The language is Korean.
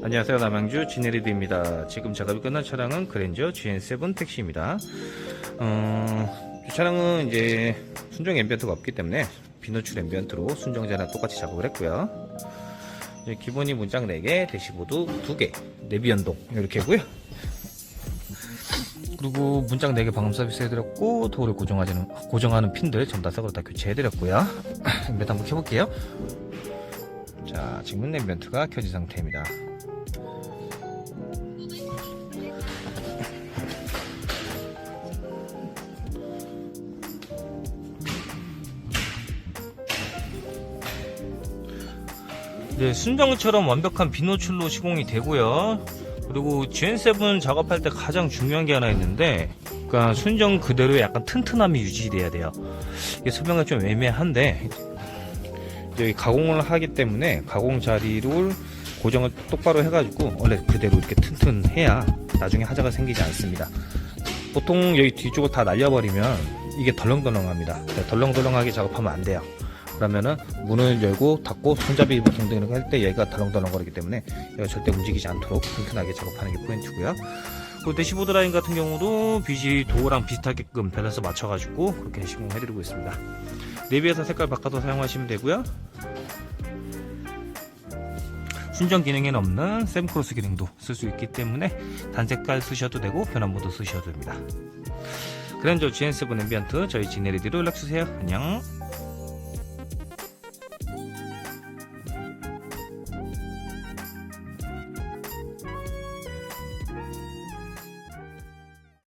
안녕하세요. 남양주 진에리드입니다. 지금 작업이 끝난 차량은 그랜저 GN7 택시입니다. 어, 이 차량은 이제 순정 앰비언트가 없기 때문에 비노출 앰비언트로 순정제랑 똑같이 작업을 했고요. 기본이 문장 4개 대시보드 2개 내비 연동 이렇게 했고요. 그리고 문장 4개 방음 서비스 해드렸고 도어를 고정하는, 고정하는 핀들 전부 다 새로 다 교체해드렸고요. 앰비언트 한번 켜볼게요. 자 지금은 앰비언트가 켜진 상태입니다 네, 순정처럼 완벽한 비노출로 시공이 되고요. 그리고 GN7 작업할 때 가장 중요한 게 하나 있는데, 그러니까 순정 그대로의 약간 튼튼함이 유지돼야 돼요. 이게 설명이 좀 애매한데, 여기 가공을 하기 때문에 가공 자리를 고정을 똑바로 해가지고 원래 그대로 이렇게 튼튼해야 나중에 하자가 생기지 않습니다. 보통 여기 뒤쪽을 다 날려버리면 이게 덜렁덜렁합니다. 덜렁덜렁하게 작업하면 안 돼요. 그러면은 문을 열고 닫고 손잡이 버튼 등을 할때 얘가 덜렁덜렁거리기 때문에 얘가 절대 움직이지 않도록 튼튼하게 작업하는 게 포인트고요. 그 대시보드 라인 같은 경우도 BG 도어랑 비슷하게끔 밸런스 맞춰가지고 그렇게 시공해드리고 있습니다. 내비에서 색깔 바꿔서 사용하시면 되고요. 순정 기능에는 없는 샘크로스 기능도 쓸 수 있기 때문에 단색깔 쓰셔도 되고 변환 모드 쓰셔도 됩니다. 그랜저 GN7 앰비언트 저희 지네리디로 연락주세요. 안녕